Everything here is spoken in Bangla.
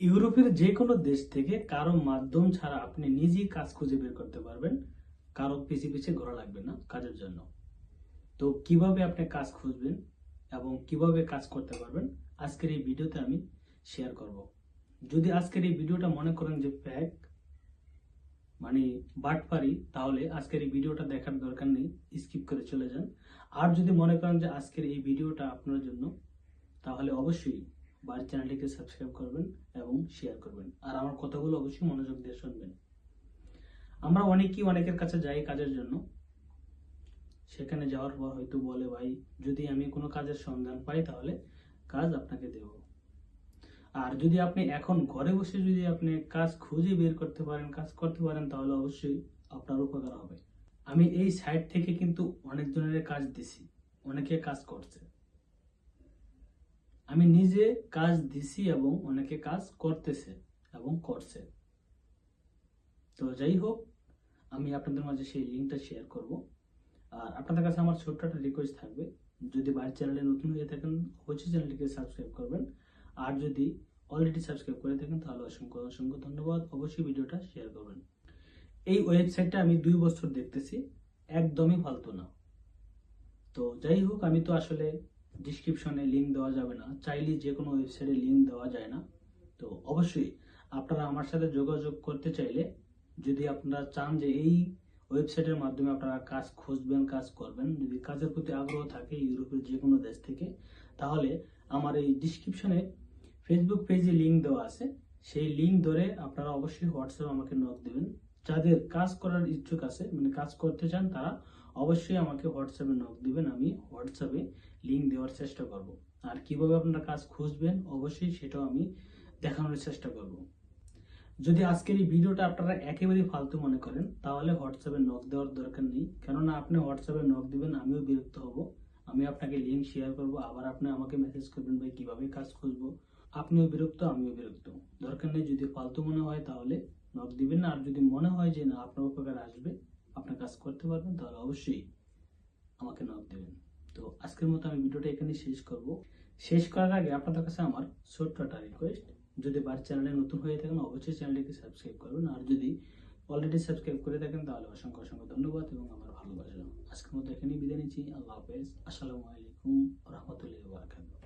ইউরোপের যে কোনো দেশ থেকে কারও মাধ্যম ছাড়া আপনি নিজেই কাজ খুঁজে বের করতে পারবেন। কারও পিছে পিছে ঘোরা লাগবে না কাজের জন্য। তো কীভাবে আপনি কাজ খুঁজবেন এবং কীভাবে কাজ করতে পারবেন, আজকের এই ভিডিওতে আমি শেয়ার করব। যদি আজকের এই ভিডিওটা মনে করেন যে ফ্যাক মানে বাটপারি, তাহলে আজকের এই ভিডিওটা দেখার দরকার নেই স্কিপ করে চলে যান। আর যদি মনে করেন যে আজকের এই ভিডিওটা আপনার জন্য, তাহলে অবশ্যই বাড়ির চ্যানেলটিকে সাবস্ক্রাইব করবেন এবং শেয়ার করবেন। আর আমার কথাগুলো অবশ্যই মনোযোগ দিয়ে শুনবেন। আমরা অনেকেই অনেকের কাছে যাই কাজের জন্য। সেখানে যাওয়ার পর হয়তো বলে, ভাই, যদি আমি কোনো কাজের সন্ধান পাই তাহলে কাজ আপনাকে দেব। আর যদি আপনি এখন ঘরে বসে যদি আপনি কাজ খুঁজে বের করতে পারেন, কাজ করতে পারেন, তাহলে অবশ্যই আপনার উপকার হবে। আমি এই সাইট থেকে কিন্তু অনেক অনেকজনের কাজ দিছি, অনেকে কাজ করছে। আমি নিজে কাজ দিছি এবং অনেকে কাজ করতেছে এবং করছে। তো যাই হোক, আমি আপনাদের মাঝে সেই লিঙ্কটা শেয়ার করব। আর আপনাদের কাছে আমার ছোট্ট একটা রিকোয়েস্ট থাকবে, যদি বাড়ির চ্যানেলে নতুন হয়ে থাকেন, অবশ্যই চ্যানেলটিকে সাবস্ক্রাইব করবেন। আর যদি অলরেডি সাবস্ক্রাইব করে থাকেন, তাহলে অসংখ্য অসংখ্য ধন্যবাদ। অবশ্যই ভিডিওটা শেয়ার করবেন। এই ওয়েবসাইটটা আমি দুই বছর দেখতেছি, একদমই ফালতু না। তো যাই হোক, আমি তো আসলে ডিসক্রিপশনে লিঙ্ক দেওয়া যাবে না। চাইলে যে কোনো ওয়েবসাইটে লিঙ্ক দেওয়া যায় না। তো অবশ্যই আপনারা আমার সাথে যোগাযোগ করতে চাইলে যদি আপনারা চান যে এই ওয়েবসাইটের মাধ্যমে আপনারা কাজ খুঁজবেন, কাজ করবেন, যদি কাজের প্রতি আগ্রহ থাকে ইউরোপের যে কোনো দেশ থেকে, তাহলে আমার এই ডিসক্রিপশনে ফেসবুক পেজে লিঙ্ক দেওয়া আছে। সেই লিঙ্ক ধরে আপনারা অবশ্যই হোয়াটসঅ্যাপ আমাকে নক দেবেন। যাদের কাজ করার ইচ্ছুক আছে মানে কাজ করতে চান তারা অবশ্যই আমাকে হোয়াটসঅ্যাপে নক দিবেন, আমি হোয়াটসঅ্যাপে লিঙ্ক দেওয়ার চেষ্টা করব। আর কীভাবে আপনারা কাজ খুঁজবেন, অবশ্যই সেটাও আমি দেখানোর চেষ্টা করব। যদি আজকের এই ভিডিওটা আপনারা একেবারেই ফালতু মনে করেন, তাহলে হোয়াটসঅ্যাপে নক দেওয়ার দরকার নেই। কেননা আপনি হোয়াটসঅ্যাপে নক দিবেন, আমিও বিরক্ত হব। আমি আপনাকে লিঙ্ক শেয়ার করব, আবার আপনি আমাকে মেসেজ করবেন, ভাই, কীভাবে কাজ খুঁজবো? আপনিও বিরক্ত, আমিও বিরক্ত। দরকার নেই যদি ফালতু মনে হয়, তাহলে নক দিবেন আর যদি মনে হয় যে না, আপনার উপকার আসবে আপনি কাজ করতে পারবেন, তাহলে অবশ্যই আমাকে নক দেবেন। তো আজকের মতো আমি ভিডিওটা এখানে শেষ করব। শেষ করার আগে আপনাদের কাছে আমার ছোট্ট একটা রিকোয়েস্ট যদি বাড়ির চ্যানেলে নতুন হয়ে থাকেন, অবশ্যই চ্যানেলটিকে সাবস্ক্রাইব করবেন। আর যদি অলরেডি সাবস্ক্রাইব করে থাকেন, তাহলে অসংখ্য অসংখ্য ধন্যবাদ এবং আমার ভালোবাসা। আজকের মতো এখানেই বিদায় নিচ্ছি। আল্লাহ হাফেজ। আসসালামু আলাইকুম রহমতুল্লাহ বারাকাতুহু।